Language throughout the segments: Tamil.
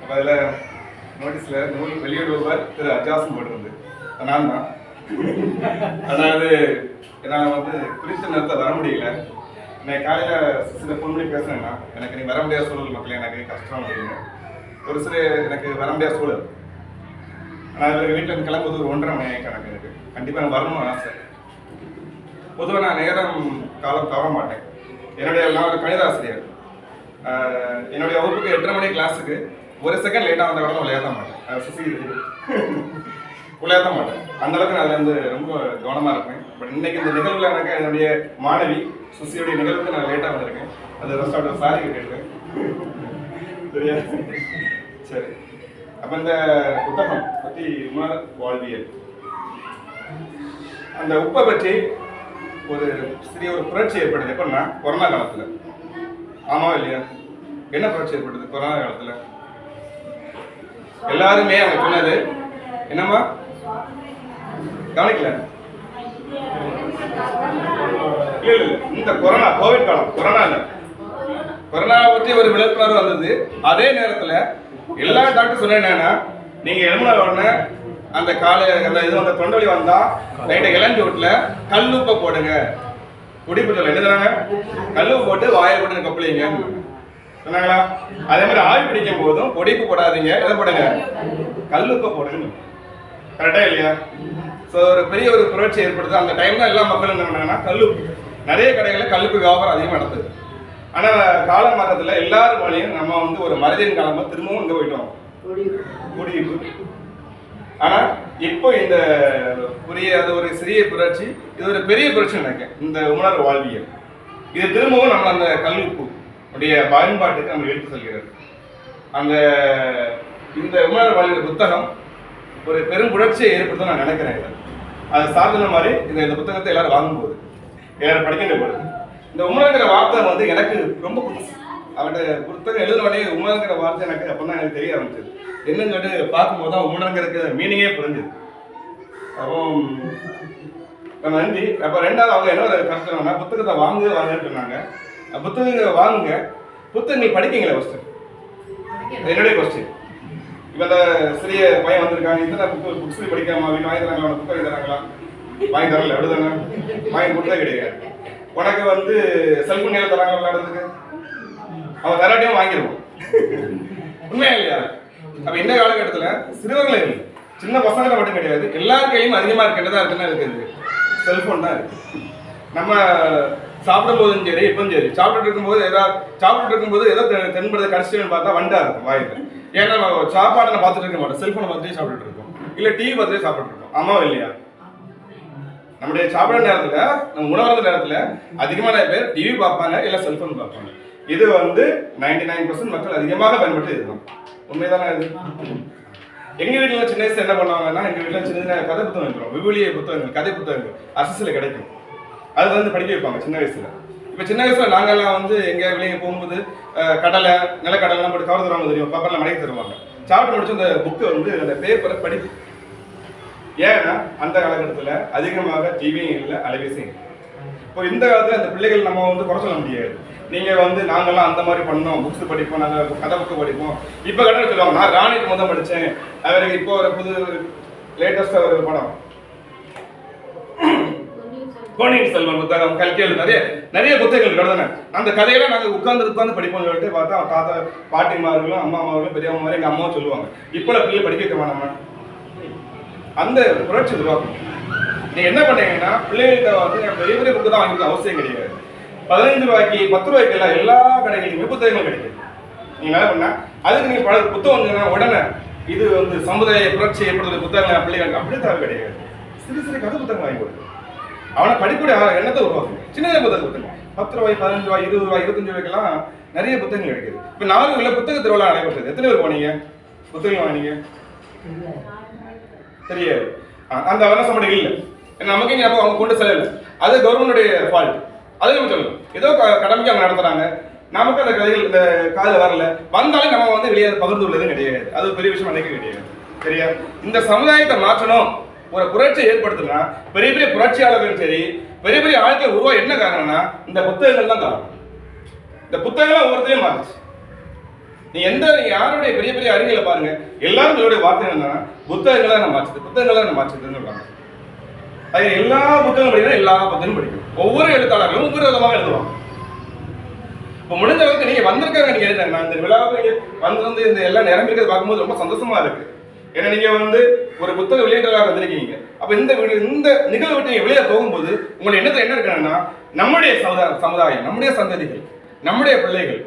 அப்போ அதில் நோட்டீஸில் நூல் வெளியிடுபவர் திரு அஜாசன் போட்டிருந்து நான் தான். அதாவது என்னால் வந்து குறித்த நேரத்தில் வர முடியல. நான் காலையில் சில ஃபோன் பண்ணி பேசுனேன்னா எனக்கு நீ வர முடியாத சூழல் மக்கள் எனக்கு கஷ்டம் அப்படின்னு. ஒரு சில எனக்கு வர முடியாத சூழல். ஆனால் இவர் வீட்டில் இருந்து கிளம்புறது ஒரு ஒன்றரை மணி கணக்கு எனக்கு. கண்டிப்பாக நான் வரணும்னு ஆசை. பொதுவாக நான் நேரம் காலம் தவற மாட்டேன். என்னுடைய நான் ஒரு கணித ஆசிரியர். என்னுடைய வகுப்புக்கு எட்டரை மணி கிளாஸுக்கு ஒரு செகண்ட் லேட்டாக வந்த கூட விளையாட மாட்டேன். சுசி விளையாட மாட்டேன். அந்த அளவுக்கு நான் வந்து ரொம்ப கவனமாக இருப்பேன். பட் இன்னைக்கு இந்த நிகழ்வில் எனக்கு என்னுடைய மாணவி சுசியுடைய நிகழ்வுக்கு நான் லேட்டாக வந்திருக்கேன். அது ரெஸ்டார்ட் சாரி கேட்டிருக்கேன். சரியா? சரி. அப்போ இந்த புத்தகம் பற்றி உமர் வாழ்வியல். அந்த உப்பை பற்றி ஒரு சிறிய ஒரு புரட்சி ஏற்படுது. எப்படின்னா கொரோனா காலத்துல. ஆமாவா இல்லையா? என்ன புரட்சி ஏற்பட்டது கொரோனா காலத்துல? எல்லாருமே அவங்க சொன்னது என்னம்மா? கவனிக்கல? இல்ல இல்ல இந்த கொரோனா கோவிட் காலம் கொரோனா இல்ல. கொரோனா பற்றி ஒரு விழிப்புணர்வு வந்தது. அதே நேரத்துல எல்லா டாக்டர் சொன்ன என்னன்னா நீங்க எழுமுன உடனே அந்த காலை அந்த இது அந்த தொண்டை வந்தா லைட்டை இளஞ்சி வீட்டுல கல்லுப்பை போடுங்க. குடிப்பு என்ன தராங்க? கல்லுப்பு போட்டு வாயை போட்டு கப்பலிங்க. சொன்னாங்களா? அதே மாதிரி ஆவி பிடிக்கும் போதும் பொடிப்பு போடாதீங்க. எதை போடுங்க? கல்லுப்பை போடுங்க. கரெக்டா இல்லையா? ஸோ ஒரு பெரிய ஒரு புரட்சி ஏற்படுது. அந்த டைம்ல எல்லா மக்களும் என்ன பண்ணாங்கன்னா கல்லுப்பு நிறைய கடைகளில் கல்லுப்பு வியாபாரம் அதிகமாக நடந்தது. ஆனால் கால மாற்றத்தில் எல்லாரும் வழியும் நம்ம வந்து ஒரு மருதின் காலமாக திரும்பவும் இங்கே போயிட்டோம். குடியிருப்பு. ஆனால் இப்போ இந்த புரிய அது ஒரு சிறிய புரட்சி இது ஒரு பெரிய புரட்சி நினைக்கிறேன். இந்த உணர்வு வாழ்வியல். இது திரும்பவும் நம்ம அந்த கல்லுப்பு உடைய பயன்பாட்டுக்கு நம்ம எடுத்து செல்கிறது. அந்த இந்த உணர்வு வாழ்வியல் புத்தகம் ஒரு பெரும் புரட்சியை ஏற்படுத்த நான் நினைக்கிறேன் அது சாதனை மாதிரி இந்த இந்த புத்தகத்தை எல்லாரும் வாங்கும்போது எல்லாரும் படிக்கின்ற போது. இந்த உமரங்கிற வார்த்தை வந்து எனக்கு ரொம்ப புதுசு அவன்கிட்ட புத்தகம் எழுதின உடனே உமரங்கிற வார்த்தை எனக்கு அப்போ தான் எனக்கு தெரிய ஆரம்பிச்சது. என்னன்னு சொல்லிட்டு பார்க்கும்போது தான் உமரங்கிறதுக்கு மீனிங்கே புரிஞ்சுது. அப்போ நன்றி. அப்போ ரெண்டாவது அவங்க என்ன ஒரு கருத்து புத்தகத்தை வாங்கு வாங்குன்னு சொன்னாங்க. புத்தகங்களை வாங்குங்க. புத்தகங்கள் படிக்கீங்களா ஃபஸ்ட்டு என்னுடைய கொஸ்டின் இப்போ சிறிய பையன் வந்திருக்காங்க இந்த புக்கு புக்ஸ் படிக்காம வீட்டு வாங்கி தராங்களா? வாங்கி தராங்களா? வாங்கி தரல எப்படிதாங்க வாங்கி கொடுத்தா கிடையாது. உனக்கு வந்து செல்போன் ஏன் தராங்க விளையாடுறதுக்கு? அவன் தராட்டியும் வாங்கிடுவான் உண்மையா இல்லையா? அப்ப இந்த காலகட்டத்துல? சிறுவர்களே சின்ன பசங்களை மட்டும் கிடையாது. எல்லார் கையிலும் அதிகமா இருக்கின்றதா இருக்குன்னா இருக்குது. செல்போன் தான் இருக்கு. நம்ம சாப்பிடும் போதும் சரி இப்பவும் சரி. சாப்பிட்டுட்டு இருக்கும்போது ஏதாவது சாப்பிட்டுட்டு இருக்கும்போது ஏதோ தென்படுத்த தென்படுறது பார்த்தா வண்டா இருக்கும் வாய்ப்பு ஏன்னா நம்ம சாப்பாடை நான் பார்த்துட்டு இருக்க மாட்டோம். செல்போனை பார்த்துட்டே சாப்பிட்டுட்டு இருக்கோம் இல்லை டிவி பார்த்துட்டு சாப்பிட்டுட்டு இருக்கோம் ஆமாவா இல்லையா? நம்முடைய சாப்பிட்ற நேரத்தில் நம்ம உணவருந்த நேரத்தில் அதிகமான பேர் டிவி பார்ப்பாங்க இல்லை செல்போன் பார்ப்பாங்க. இது வந்து நைன்டி நைன் பர்சன்ட் மக்கள் அதிகமாக பயன்பட்டு இதுதான் உண்மைதானே இது? எங்க வீட்டுல சின்ன வயசு என்ன பண்ணுவாங்கன்னா எங்க வீட்டுல சின்ன சின்ன கதை புத்தகம் வைக்கிறோம் விபுலிய புத்தகங்கள் கதை புத்தகங்கள். அரசுல கிடைக்கும். அது வந்து படிக்க வைப்பாங்க சின்ன வயசுல. இப்போ சின்ன வயசுல நாங்கெல்லாம் வந்து எங்க வெளியே போகும்போது கடலை நிலக்கடலாம் போட்டு கவர் தருவாங்க தெரியும்? பேப்பர்ல மடக்கி தருவாங்க. சாப்பிட்டு முடிச்சு அந்த புக்கை வந்து அந்த பேப்பரை படிப்பு. ஏன்னா அந்த காலகட்டத்தில் அதிகமாக டிவியும் இல்லை அலைபேசியும் இல்லை. இப்போ இந்த காலத்தில் அந்த பிள்ளைகள் நம்ம வந்து குறை சொல்ல முடியாது. நீங்கள் வந்து நாங்கள்லாம் அந்த மாதிரி பண்ணோம் புக்ஸ் படிப்போம் நாங்கள் கதை புக்கு படிப்போம். இப்போ கடை சொல்லுவாங்க நான் ராணிக்கு முதல் படித்தேன் அவருக்கு இப்போ ஒரு புது லேட்டஸ்டாக ஒரு படம். பொன்னியின் செல்வன் புத்தகம் கல்கியல் நிறைய நிறைய புத்தகங்கள் கிடந்தன. அந்த கதையெல்லாம் நாங்கள் உட்கார்ந்து உட்காந்து படிப்போம் சொல்லிட்டு பார்த்தா அவன் தாத்தா பாட்டிமார்களும் அம்மாமார்களும் பெரியவங்க மாதிரி எங்கள் அம்மாவும் சொல்லுவாங்க. இப்போ பிள்ளை படிக்க வைக்க வேணாம் அந்த புரட்சி உருவாக்கும் நீங்கள் என்ன பண்ணீங்கன்னா பிள்ளைகிட்ட வந்து நான் பெரிய பெரிய புக்கு தான் வாங்கிக்க அவசியம் கிடையாது. பதினைந்து ரூபாய்க்கு பத்து ரூபாய்க்கு எல்லாம் எல்லா கடைகளிலுமே புத்தகங்கள் கிடைக்கும். நீங்க என்ன பண்ணால் அதுக்கு நீங்க பல புத்தகம் வந்தீங்கன்னா உடனே இது வந்து சமுதாய புரட்சி ஏற்படுத்துற புத்தகங்கள் பிள்ளைகள்? அப்படி தேவை கிடையாது. சிறு சிறு கதை புத்தகம் வாங்கி கொடுக்கும் அவனை படிக்கூடிய எண்ணத்தை உருவாக்கும். சின்ன சின்ன புத்தகம். பத்து ரூபாய் பதினஞ்சு ரூபாய் இருபது ரூபாய் இருபத்தஞ்சு ரூபாய்க்கெல்லாம் நிறைய புத்தகங்கள் கிடைக்குது இப்போ நாகர்கோவிலில் புத்தக திருவிழா நடைபெற்றது. எத்தனை பேர் போனீங்க? புத்தகம் வாங்கினீங்க? தெரியாது. அந்த அவகாசம் மட்டும் இல்லை. நமக்கு இங்கே அப்போ அவங்க கொண்டு செல்லல அது கவர்மெண்டுடைய ஃபால்ட் அது நம்ம சொல்லணும். ஏதோ க- கடமைக்கு அவங்க நடத்துறாங்க. நமக்கு அந்த கதைகள் இந்த காதில் வரல. வந்தாலும் நம்ம வந்து வெளியே பகிர்ந்து உள்ளதும் கிடையாது. அது பெரிய விஷயம் நினைக்க கிடையாது. சரியா? இந்த சமுதாயத்தை மாற்றணும். ஒரு புரட்சியை ஏற்படுத்தினா பெரிய பெரிய புரட்சியாளர்களும் சரி பெரிய பெரிய ஆட்கள் உருவா என்ன காரணம்னா இந்த புத்தகங்கள் தான் காரணம் இந்த புத்தகங்கள்லாம் ஒவ்வொருத்தையும் மாறுச்சு நீ எந்த யாருடைய பெரிய பெரிய அறிஞர்களை பாருங்க எல்லாரும் சொல்லுடைய வார்த்தை என்னன்னா புத்தகங்களை நான் மாற்றுது புத்தகங்களை நான் மாற்றுதுன்னு சொல்றாங்க. அது எல்லா புத்தகங்களும் படிக்கணும் எல்லா புத்தகங்களும் படிக்கணும் ஒவ்வொரு எழுத்தாளர்களும் ஒவ்வொரு விதமாக எழுதுவாங்க. இப்போ முடிஞ்ச அளவுக்கு நீங்க வந்திருக்காங்க நீங்க எழுதுங்க. இந்த விழாவுக்கு வந்து வந்து இந்த எல்லாம் நிரம்பிக்கிறது பார்க்கும்போது ரொம்ப சந்தோஷமா இருக்கு. ஏன்னா நீங்க வந்து ஒரு புத்தக வெளியீட்டாளர் வந்திருக்கீங்க. அப்ப இந்த இந்த நிகழ்வு விட்டு வெளியே போகும்போது உங்களுடைய எண்ணத்துல என்ன இருக்குன்னா நம்முடைய சமுதாயம் சமுதாயம் நம்முடைய சந்ததிகள் நம்முடைய பிள்ளைகள்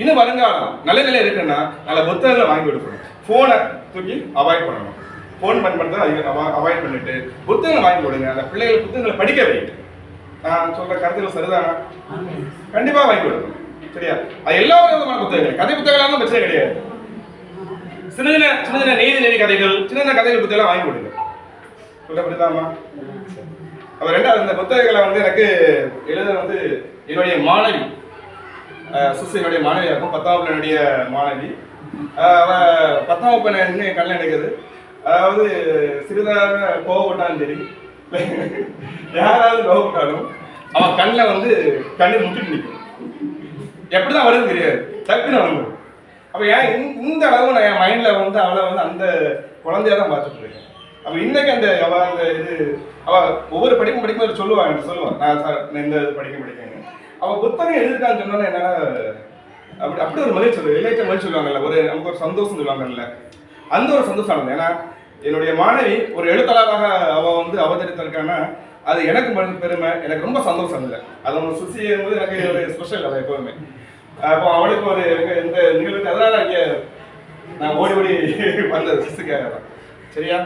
இன்னும் வருங்காலம் நல்ல நிலை இருக்குன்னா நல்ல புத்தகங்களை வாங்கி கொடுக்கணும். போனை தூக்கி அவாய்ட் பண்ணணும். ஃபோன் பண்ணுறதை அவாய்ட் பண்ணிட்டு புத்தகம் வாங்கி கொடுங்க. அந்த பிள்ளைகள் புத்தகங்களை படிக்க வைங்க நான் சொல்ற கருத்துக்கள் சரிதானா? கண்டிப்பா வாங்கி கொடுக்கணும். சரியா? அது எல்லா விதமான புத்தகங்கள் கதை புத்தகங்களாலும் பிரச்சனை கிடையாது. சின்ன சின்ன சின்ன சின்ன நீதி நெறி கதைகள் சின்ன சின்ன கதைகள் புத்தகம் வாங்கி கொடுங்க. சொல்ல புரியுதாமா அப்ப ரெண்டாவது இந்த புத்தகங்களை வந்து எனக்கு எழுத வந்து என்னுடைய மாணவி சுசி என்னுடைய மாணவியா இருக்கும் பத்தாம் வகுப்பு என்னுடைய மாணவி. அவள் பத்தாம் வகுப்பு என்ன கல்யாணம் அதாவது சிறிதாக கோவப்பட்டாலும் சரி யாராவது கோவப்பட்டாலும் அவன் கண்ணில் வந்து கண்ணீர் முட்டிட்டு நிற்கும் எப்படிதான் வருது தெரியாது. டக்குன்னு வந்து அப்போ ஏன் இந்த- இந்த அளவு நான் என் மைண்டில் வந்து அவளை வந்து அந்த குழந்தையாக தான் பார்த்துட்டு இருக்கேன். அப்போ இன்னைக்கு அந்த அவ அந்த இது அவ ஒவ்வொரு படிக்கும் படிக்கும்போது சொல்லுவாங்க என்கிட்ட சொல்லுவான் நான் சார் நான் இந்த இது படிக்க படிக்கேன்னு அவள் புத்தகம் எழுதிருக்கான்னு சொன்னா என்னால அப்படி அப்படி ஒரு மகிழ்ச்சி சொல்லுவாங்க. எல்லாத்தையும் மகிழ்ச்சி சொல்லுவாங்கல்ல. ஒரு நமக்கு ஒரு சந்தோஷம் சொல்லுவாங்கல்ல. அந்த ஒரு சந்தோஷம் ஆனது ஏன்னா என்னுடைய மாணவி ஒரு எழுத்தாளராக அவள் வந்து அவதரித்திருக்கான்னா அது எனக்கு பெருமை எனக்கு ரொம்ப சந்தோஷம் இல்லை. அது அவங்க சுசி என்பது எனக்கு ஒரு ஸ்பெஷல் அதை எப்போவுமே அப்போ அவளுக்கு ஒரு இந்த நிகழ்வு அதனால இங்கே நான் ஓடி ஓடி வந்தது. சுசிக்காக தான். சரியா?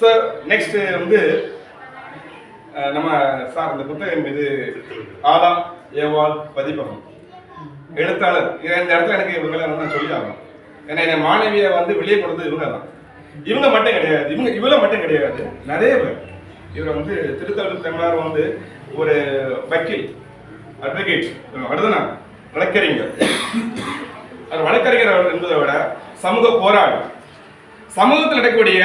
சார் நெக்ஸ்ட் வந்து நம்ம சார் இந்த புத்தகம் இது ஆதாம் ஏவால் பதிப்பகம். எழுத்தாளர். இந்த இடத்துல எனக்கு இவங்க வந்து நான் சொல்லி ஆகணும். ஏன்னா என் மாணவியை வந்து வெளியே கொடுத்தது இவங்க தான். இவங்க மட்டும் கிடையாது. இவங்க இவள மட்டும் கிடையாது. நிறைய பேர். இவரை வந்து திருத்தல் தமிழர் வந்து ஒரு வக்கீல் அட்வொகேட் அடுத்தனா வழக்கறிஞர். அது வழக்கறிஞர் என்பதை விட சமூக போராளி. சமூகத்தில் நடக்கக்கூடிய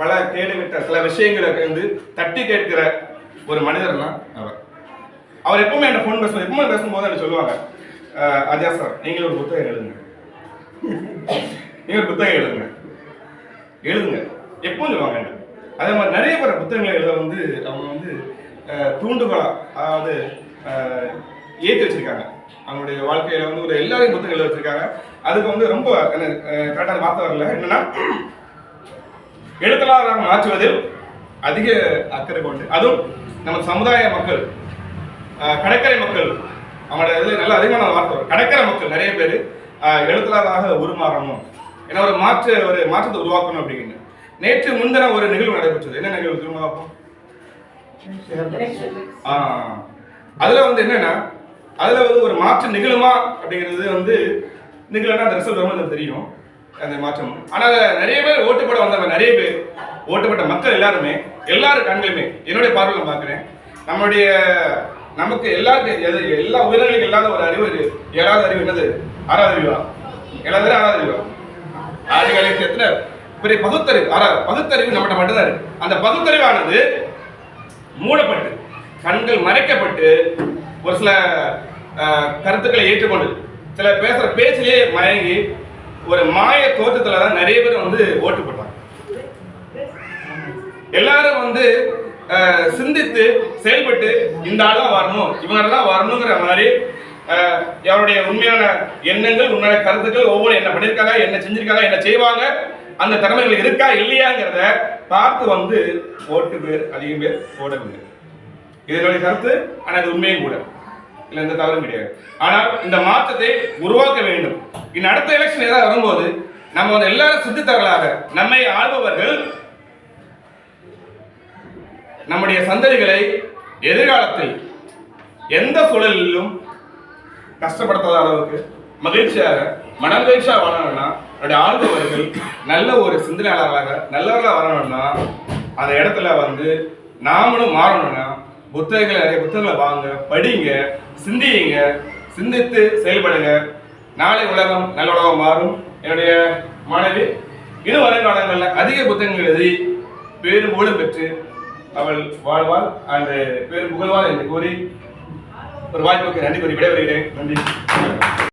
பல கேடுவிட்ட சில விஷயங்களை வந்து தட்டி கேட்கிற ஒரு மனிதர் தான் அவர். அவர் எப்பவுமே என்ன ஃபோன் பேசுவார் எப்பவுமே பேசும்போது என்ன சொல்லுவாங்க. அஜா சார் நீங்கள் ஒரு புத்தகம் எழுதுங்க. நீங்க ஒரு புத்தகம் எழுதுங்க. எழுதுங்க. எப்பவும் சொல்லுவாங்க என்ன அதே மாதிரி நிறைய பேர் புத்தகங்களை எழுத வந்து அவங்க வந்து தூண்டுகோலா அதாவது ஏற்றி வச்சிருக்காங்க. அவங்களுடைய வாழ்க்கையில வந்து ஒரு எல்லாரையும் புத்தகம் எழுத வச்சிருக்காங்க. அதுக்கு வந்து ரொம்ப கரெக்டான வார்த்தை வரல. என்னன்னா எழுத்தாளராக மாற்றுவதில் அதிக அக்கறை கொண்டு அதுவும் நம்ம சமுதாய மக்கள் கடற்கரை மக்கள் அவங்களோட இது நல்ல அதிகமான வார்த்தை வரும். கடற்கரை மக்கள் நிறைய பேர் எழுத்தாளராக உருமாறணும். ஏன்னா ஒரு மாற்று ஒரு மாற்றத்தை உருவாக்கணும் அப்படின்னு நேற்று முன்தின ஒரு நிகழ்வு நடைபெற்றது. என்ன நிகழ்வு திரும்ப ஆ, அதுல வந்து என்னன்னா அதுல வந்து ஒரு மாற்றம் நிகழுமா அப்படிங்கிறது வந்து நிகழனா அந்த ரிசல்ட் ரொம்ப எனக்கு தெரியும் அந்த மாற்றம். ஆனா நிறைய பேர் ஓட்டு போட வந்தவங்க நிறைய பேர் ஓட்டுப்பட்ட மக்கள் எல்லாருமே எல்லாரும் கண்களுமே என்னுடைய பார்வையில் பார்க்குறேன் நம்மளுடைய நமக்கு எல்லாருக்கும் எது எல்லா உயிரினங்களுக்கும் இல்லாத ஒரு அறிவு இது. ஏழாவது அறிவு என்னது? ஆறாவது அறிவா? ஏழாவது அறிவு, ஆறாவது அறிவா? ஆதிகாலத்தில் எத்தனை? பெரிய பகுத்தறிவு ஆறாவது. பகுத்தறிவு நம்மகிட்ட மட்டும்தான் இருக்கு. அந்த பகுத்தறிவானது மூடப்பட்டு கண்கள் மறைக்கப்பட்டு ஒரு சில கருத்துக்களை ஏற்றுக்கொண்டு சில பேசுற பேச்சிலேயே மயங்கி ஒரு மாய தோற்றத்துல தான் நிறைய பேர் வந்து ஓட்டு போட்டாங்க எல்லாரும் வந்து சிந்தித்து செயல்பட்டு இந்த ஆள் தான் வரணும் இவங்க தான் வரணுங்கிற மாதிரி அவருடைய உண்மையான எண்ணங்கள் உண்மையான கருத்துக்கள் ஒவ்வொரு என்ன பண்ணியிருக்காங்க என்ன செஞ்சிருக்காங்க என்ன செய்வாங்க அந்த திறமைகள் இருக்கா இல்லையாங்கிறத பார்த்து வந்து ஓட்டு பேர் அதிகம் பேர் போடவில்லை இதனுடைய கருத்து ஆனால் இது உண்மையும் கூட. இல்லை எந்த தவறும் கிடையாது. ஆனால் இந்த மாற்றத்தை உருவாக்க வேண்டும். இனி அடுத்த எலெக்ஷன் ஏதாவது வரும்போது நம்ம வந்து எல்லாரும் சிந்தித்தவர்களாக நம்மை ஆள்பவர்கள் நம்முடைய சந்ததிகளை எதிர்காலத்தில் எந்த சூழலிலும் கஷ்டப்படுத்தாத அளவுக்கு மகிழ்ச்சியாக மனமகிழ்ச்சியாக வாழணும்னா அவருடைய ஆள்பவர்கள் நல்ல ஒரு சிந்தனையாளர்களாக நல்லவர்களாக வரணும்னா அந்த இடத்துல வந்து நாமளும் மாறணும்னா புத்தகங்களை நிறைய புத்தகங்களை வாங்க படிங்க சிந்தியுங்க சிந்தித்து செயல்படுங்க. நாளை உலகம் நல்ல உலகம் மாறும். என்னுடைய மாணவி இன்னும் வருங்காலங்களில் அதிக புத்தகங்கள் எழுதி பேரும் புகழும் பெற்று அவள் வாழ்வாள் அந்த பேரும் புகழ்வாள் என்று கூறி ஒரு வாய்ப்புக்கு நன்றி கூறி விடைபெறுகிறேன். நன்றி.